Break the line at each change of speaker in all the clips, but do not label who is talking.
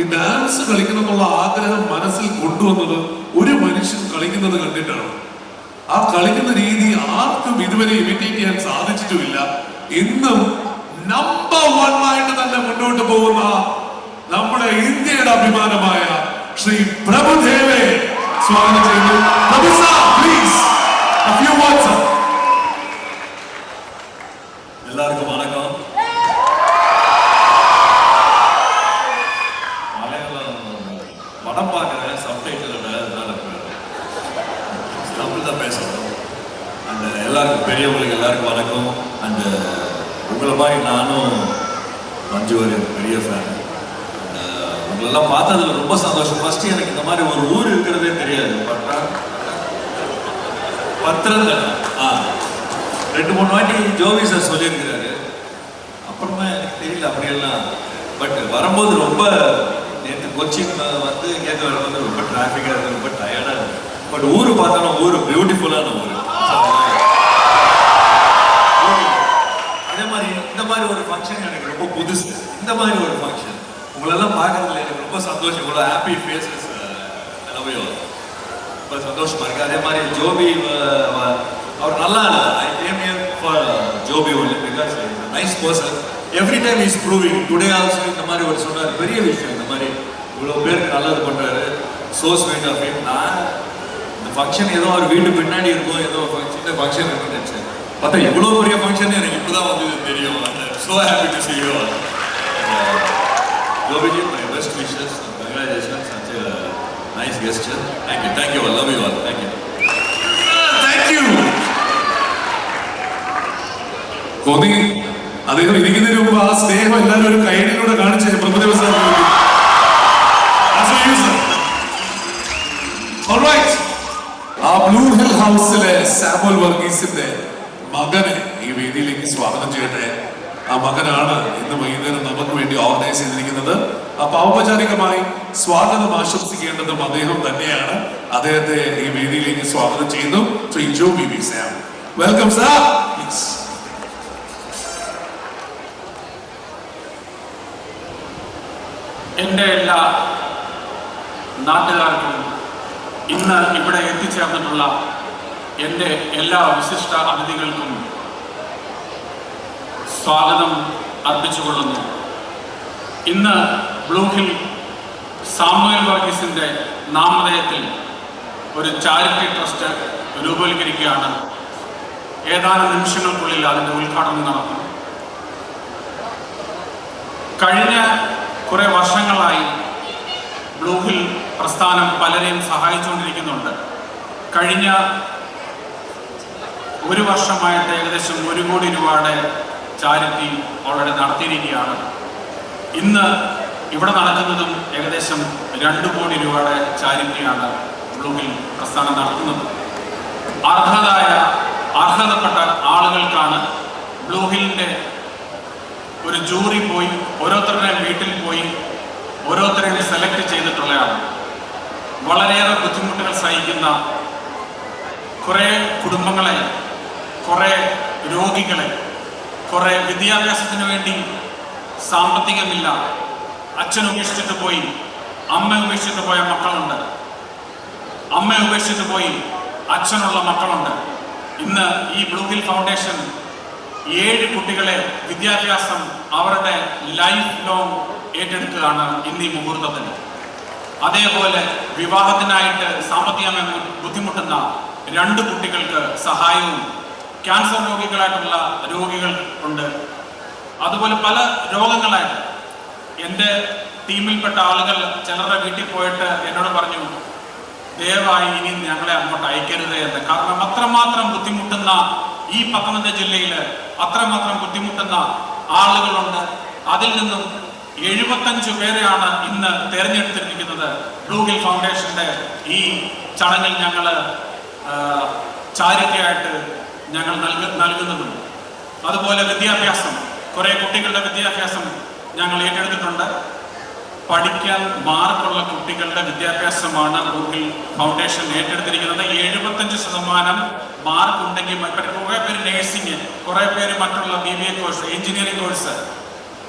ഈ ഡാൻസ് കളിക്കണം എന്നുള്ള ആഗ്രഹം മനസ്സിൽ കൊണ്ടുവന്നത് ഒരു മനുഷ്യൻ കളിക്കുന്നത് കണ്ടിട്ടാണ്. ആ കളിക്കുന്ന രീതി ആർക്കും ഇതുവരെ ഇമിറ്റേറ്റ് ചെയ്യാൻ സാധിച്ചിട്ടുമില്ല. ഇന്നും നമ്പർ വൺ ആയിട്ട് തന്നെ മുന്നോട്ട് പോകുന്ന നമ്മുടെ ഇന്ത്യയുടെ അഭിമാനമായ ശ്രീ പ്രഭുദേവേ. സ്വാഗതം ചെയ്യുന്നു. പ്ലീസ് a
மஞ்சு ஒரு பெரிய ஃபேன் உங்களெல்லாம் பார்த்ததுல ரொம்ப சந்தோஷம். ஃபர்ஸ்ட் எனக்கு இந்த மாதிரி ஒரு ஊர் இருக்கிறதே தெரியாது. பட்டா பத்திரங்கள். ஆ ரெண்டு மூணு வாட்டி ஜோவி சார் சொல்லியிருக்கிறாரு. அப்புறமா எனக்கு தெரியல அப்படியெல்லாம். பட் வரும்போது ரொம்ப நேற்று கொச்சின் வந்து கேட்க வரும்போது ரொம்ப டிராஃபிக்காக இருக்குது ரொம்ப டயர்டாக இருக்குது பட் ஊர் பார்த்தோன்னா ஊர் பியூட்டிஃபுல்லான ஊர். இந்த மாதிரி ஒரு ஃபங்க்ஷன் எனக்கு ரொம்ப புதுசு. இந்த மாதிரி ஒரு ஃபங்க்ஷன் உங்களெல்லாம் பார்க்கறதுல எனக்கு ரொம்ப சந்தோஷம். இவ்வளோ ஹாப்பி ஃபேஸஸ் எல்லாமே ரொம்ப சந்தோஷமா இருக்கு. அதே மாதிரி ஜோபி அவர் நல்லா இல்லை. I came here for Joby only because nice person every time is proving today also இந்த மாதிரி ஒரு சொன்னார். பெரிய விஷயம் இந்த மாதிரி. இவ்வளோ பேருக்கு நல்லது பண்ணுறாரு சோ ஸ்வீட் ஆஃப் நான் இந்த ஃபங்க்ஷன் ஏதோ அவர் வீட்டு பின்னாடி இருக்கும். ஏதோ ஒரு சின்ன ஃபங்க்ஷன் இருக்குன்னு நினைச்சேன். பார்த்தா இவ்வளோ பெரிய ஃபங்க்ஷன் எனக்கு that I'll do the video on that. So happy to see you all. Love you, my best wishes and congratulations on your nice gesture. Thank you, thank you, I love you all. Thank you.
Thank you! Gopi അദ്ദേഹം ഇരിക്കുന്നതിന് മുമ്പ് ആ സ്നേഹം എല്ലാവരും ഒരു കൈയിലൂടെ കാണിച്ച് Prabhudeva sir ആ blue hill ഹൗസിലെ സാമുൽ വർഗീസിന്റെ മകനെ ഈ വേദിയിലേക്ക് സ്വാഗതം ചെയ്യട്ടെ. ആ മകനാണ് ഇന്ന് വൈകുന്നേരം നമുക്ക് വേണ്ടി ഓർഗനൈസ് ചെയ്തിരിക്കുന്നത്. അപ്പൊ ഔപചാരികമായി സ്വാഗതം ആശംസിക്കേണ്ടതും അദ്ദേഹം തന്നെയാണ്. അദ്ദേഹത്തെ ഈ വേദിയിലേക്ക് സ്വാഗതം ചെയ്യുന്നു. Shri Joby B Sam welcome sir
എന്റെ എല്ലാ നാട്ടുകാർക്കും ഇന്ന് ഇവിടെ എത്തിച്ചേർന്നിട്ടുള്ള എന്റെ എല്ലാ വിശിഷ്ട അതിഥികൾക്കും സ്വാഗതം അർപ്പിച്ചുകൊള്ളുന്നു. ഇന്ന് ബ്ലൂഹിൽ സാമുവൽ വർഗീസിന്റെ നാമധേയത്തിൽ ഒരു ചാരിറ്റി ട്രസ്റ്റ് രൂപവൽക്കരിക്കുകയാണ്. ഏതാനും നിമിഷങ്ങൾക്കുള്ളിൽ അതിന്റെ ഉദ്ഘാടനം നടക്കും. കഴിഞ്ഞ കുറെ വർഷങ്ങളായി ബ്ലൂഹിൽ പ്രസ്ഥാനം പലരെയും സഹായിച്ചുകൊണ്ടിരിക്കുന്നുണ്ട്. കഴിഞ്ഞ ഒരു വർഷമായിട്ട് ഏകദേശം ഒരു കോടി രൂപയുടെ ചാരിറ്റി ഓൾറെഡി നടത്തിയിരിക്കുകയാണ്. ഇന്ന് ഇവിടെ നടക്കുന്നതും ഏകദേശം രണ്ട് കോടി രൂപയുടെ ചാരിറ്റിയാണ് ബ്ലൂഹിൽ പ്രസ്ഥാനം നടത്തുന്നത്. അർഹതായ അർഹതപ്പെട്ട ആളുകൾക്കാണ് ബ്ലൂ ഹിലിന്റെ ഒരു ജൂറി പോയി ഓരോരുത്തരുടെയും വീട്ടിൽ പോയി ഓരോരുത്തരെയും സെലക്ട് ചെയ്തിട്ടുള്ളതാണ് വളരെയേറെ ബുദ്ധിമുട്ടുകൾ സഹിക്കുന്ന കുറേ കുടുംബങ്ങളെ കുറേ രോഗികളെ കുറേ വിദ്യാഭ്യാസത്തിന് വേണ്ടി സാമ്പത്തികമില്ല. അച്ഛൻ ഉപേക്ഷിച്ചിട്ട് പോയി അമ്മ ഉപേക്ഷിച്ചിട്ട് പോയ മക്കളുണ്ട്. അമ്മ ഉപേക്ഷിച്ചിട്ട് പോയി അച്ഛനുള്ള മക്കളുണ്ട്. ഇന്ന് ഈ ബ്ലൂ ഹിൽ ഫൗണ്ടേഷൻ ഏഴ് കുട്ടികളെ വിദ്യാഭ്യാസം അവരുടെ ലൈഫ് ലോങ് ഏറ്റെടുക്കുകയാണ് ഇന്ന് ഈ മുഹൂർത്തത്തിൽ. അതേപോലെ വിവാഹത്തിനായിട്ട് സാമ്പത്തികമായി ബുദ്ധിമുട്ടുന്ന രണ്ട് കുട്ടികൾക്ക് സഹായവും ക്യാൻസർ രോഗികളായിട്ടുള്ള രോഗികൾ ഉണ്ട്. അതുപോലെ പല രോഗങ്ങളായിട്ട് എന്റെ ടീമിൽപ്പെട്ട ആളുകൾ ചിലരുടെ വീട്ടിൽ പോയിട്ട് എന്നോട് പറഞ്ഞു ദയവായി ഇനി ഞങ്ങളെ അങ്ങോട്ട് അയക്കരുത് എന്ന്. കാരണം അത്രമാത്രം ബുദ്ധിമുട്ടുന്ന ഈ പത്തനംതിട്ട ജില്ലയിൽ അത്രമാത്രം ബുദ്ധിമുട്ടുന്ന ആളുകളുണ്ട്. അതിൽ നിന്നും എഴുപത്തഞ്ച് പേരെയാണ് ഇന്ന് തെരഞ്ഞെടുത്തിരിക്കുന്നത് ഗൂഗിൾ ഫൗണ്ടേഷന്റെ ഈ ചടങ്ങിൽ ഞങ്ങൾ ചാരിറ്റിയായിട്ട് ഞങ്ങൾ നൽക നൽകുന്നതും. അതുപോലെ വിദ്യാഭ്യാസം. കുറേ കുട്ടികളുടെ വിദ്യാഭ്യാസം ഞങ്ങൾ ഏറ്റെടുത്തിട്ടുണ്ട്. പഠിക്കാൻ മാർക്കുള്ള കുട്ടികളുടെ വിദ്യാഭ്യാസമാണ് ഗൂഗിൾ ഫൗണ്ടേഷൻ ഏറ്റെടുത്തിരിക്കുന്നത്. എഴുപത്തഞ്ച് ശതമാനം മാർക്ക് ഉണ്ടെങ്കിൽ കുറേ പേര് നേഴ്സിംഗ് കുറേ പേര് മറ്റുള്ള B B A course engineering course.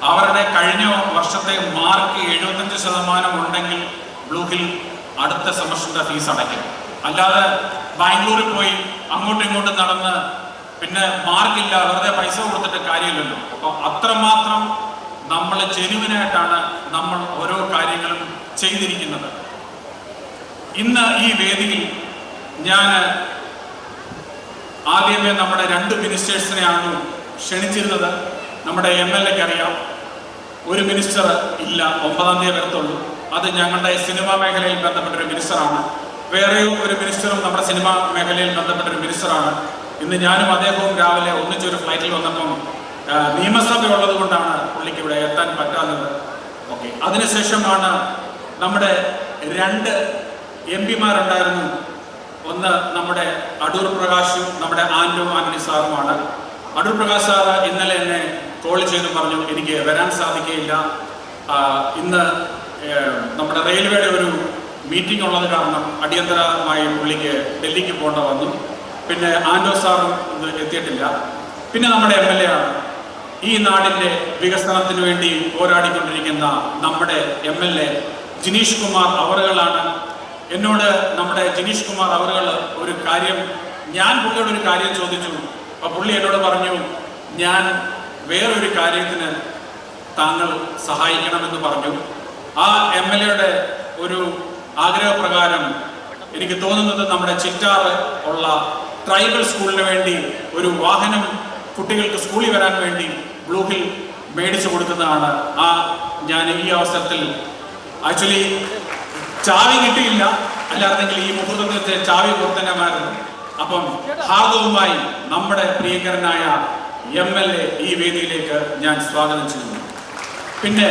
അവരുടെ കഴിഞ്ഞ വർഷത്തെ മാർക്ക് എഴുപത്തഞ്ച് ശതമാനം ഉണ്ടെങ്കിൽ ബ്ലൂ ഹിൽ അടുത്ത സെമസ്റ്ററിന്റെ ഫീസ് അടയ്ക്കും. അല്ലാതെ ബാംഗ്ലൂരിൽ പോയി അങ്ങോട്ടും ഇങ്ങോട്ടും നടന്ന് പിന്നെ മാർക്കില്ല വെറുതെ പൈസ കൊടുത്തിട്ട് കാര്യമില്ലല്ലോ. അപ്പോൾ അത്രമാത്രം നമ്മൾ ജെനുവിനായിട്ടാണ് നമ്മൾ ഓരോ കാര്യങ്ങളും ചെയ്തിരിക്കുന്നത്. ഇന്ന് ഈ വേദിയിൽ ഞാൻ ആദ്യമേ നമ്മുടെ രണ്ട് മിനിസ്റ്റേഴ്സിനെയാണ് ക്ഷണിച്ചിരുന്നത്. നമ്മുടെ എം എൽ എക്ക് അറിയാം. ഒരു മിനിസ്റ്റർ ഇല്ല ഒമ്പതാം തീയതി വരത്തുള്ളൂ. അത് ഞങ്ങളുടെ സിനിമാ മേഖലയിൽ ബന്ധപ്പെട്ട ഒരു മിനിസ്റ്ററാണ്. വേറെയും ഒരു മിനിസ്റ്ററും നമ്മുടെ സിനിമാ മേഖലയിൽ ബന്ധപ്പെട്ട ഒരു മിനിസ്റ്ററാണ് ഇന്ന് ഞാനും അദ്ദേഹവും രാവിലെ ഒന്നിച്ചൊരു ഫ്ലൈറ്റിൽ വന്നപ്പം നിയമസഭ ഉള്ളത് കൊണ്ടാണ് പുള്ളിക്ക് ഇവിടെ എത്താൻ പറ്റാത്തത് ഓക്കെ അതിനുശേഷമാണ് നമ്മുടെ രണ്ട് എം പിമാരുണ്ടായിരുന്നു. ഒന്ന് നമ്മുടെ അടൂർ പ്രകാശും നമ്മുടെ ആൻഡോ ആന്റണി സാറുമാണ്. അടൂർ പ്രകാശ് സാറ് ഇന്നലെ എന്നെ കോൾ ചെയ്ത് പറഞ്ഞു എനിക്ക് വരാൻ സാധിക്കുകയില്ല ഇന്ന് നമ്മുടെ റെയിൽവേയുടെ ഒരു മീറ്റിംഗ് ഉള്ളത് കാരണം അടിയന്തരമായി പുള്ളിക്ക് ഡൽഹിക്ക് പോകേണ്ട വന്നു. പിന്നെ ആൻഡോ സാറും എത്തിയിട്ടില്ല. പിന്നെ നമ്മുടെ എം എൽ എ ആണ്. ഈ നാടിന്റെ വികസനത്തിന് വേണ്ടി പോരാടിക്കൊണ്ടിരിക്കുന്ന നമ്മുടെ M L A Jineesh Kumar അവറുകളാണ്. എന്നോട് നമ്മുടെ ജിനീഷ് കുമാർ അവറുകൾ ഒരു കാര്യം ഞാൻ പുള്ളിയോട് ഒരു കാര്യം ചോദിച്ചു. അപ്പോൾ പുള്ളി എന്നോട് പറഞ്ഞു ഞാൻ വേറൊരു കാര്യത്തിന് താങ്കൾ സഹായിക്കണമെന്ന് പറഞ്ഞു. ആ എം എൽ എയുടെ ഒരു ആഗ്രഹപ്രകാരം എനിക്ക് തോന്നുന്നത് നമ്മുടെ ചിറ്റാറ് ഉള്ള ട്രൈബൽ സ്കൂളിന് വേണ്ടി ഒരു വാഹനം കുട്ടികൾക്ക് സ്കൂളിൽ വരാൻ വേണ്ടി ബ്ലൂ ഹിൽ മേടിച്ചു കൊടുക്കുന്നതാണ്. ആ ഞാൻ ഈ അവസരത്തിൽ ആക്ച്വലി ചാവി കിട്ടിയില്ല. അല്ലായിരുന്നെങ്കിൽ ഈ മുഹൂർത്തത്തിൽ ചാവി കൊടുത്തന്നമായിരുന്നു അപ്പം ഹാർദവുമായി നമ്മുടെ പ്രിയങ്കരനായ എം എൽ എ ഈ വേദിയിലേക്ക് ഞാൻ സ്വാഗതം ചെയ്യുന്നു. പിന്നെ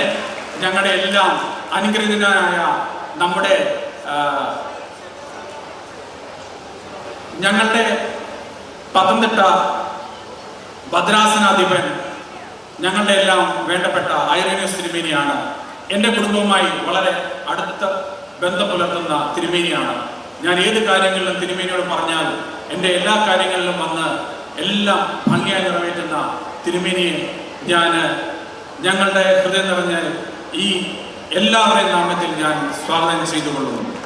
ഞങ്ങളുടെ എല്ലാം അനുഗ്രഹീതനായ നമ്മുടെ ഞങ്ങളുടെ പത്തനംതിട്ട ഭദ്രാസനാധിപൻ ഞങ്ങളുടെ എല്ലാം വേണ്ടപ്പെട്ട ഐറേനിയസ് തിരുമേനിയാണ്. എന്റെ കുടുംബവുമായി വളരെ അടുത്ത ബന്ധം പുലർത്തുന്ന തിരുമേനിയാണ്. ഞാൻ ഏത് കാര്യങ്ങളിലും തിരുമേനിയോട് പറഞ്ഞാൽ എന്റെ എല്ലാ കാര്യങ്ങളിലും വന്ന് എല്ലാം ഭംഗിയായി നിറവേറ്റുന്ന തിരുമേനിയെ ഞാൻ ഞങ്ങളുടെ ഹൃദയം നിറഞ്ഞ് ഈ എല്ലാവരുടെയും നാമത്തിൽ ഞാൻ സ്വാഗതം ചെയ്തുകൊള്ളുന്നു.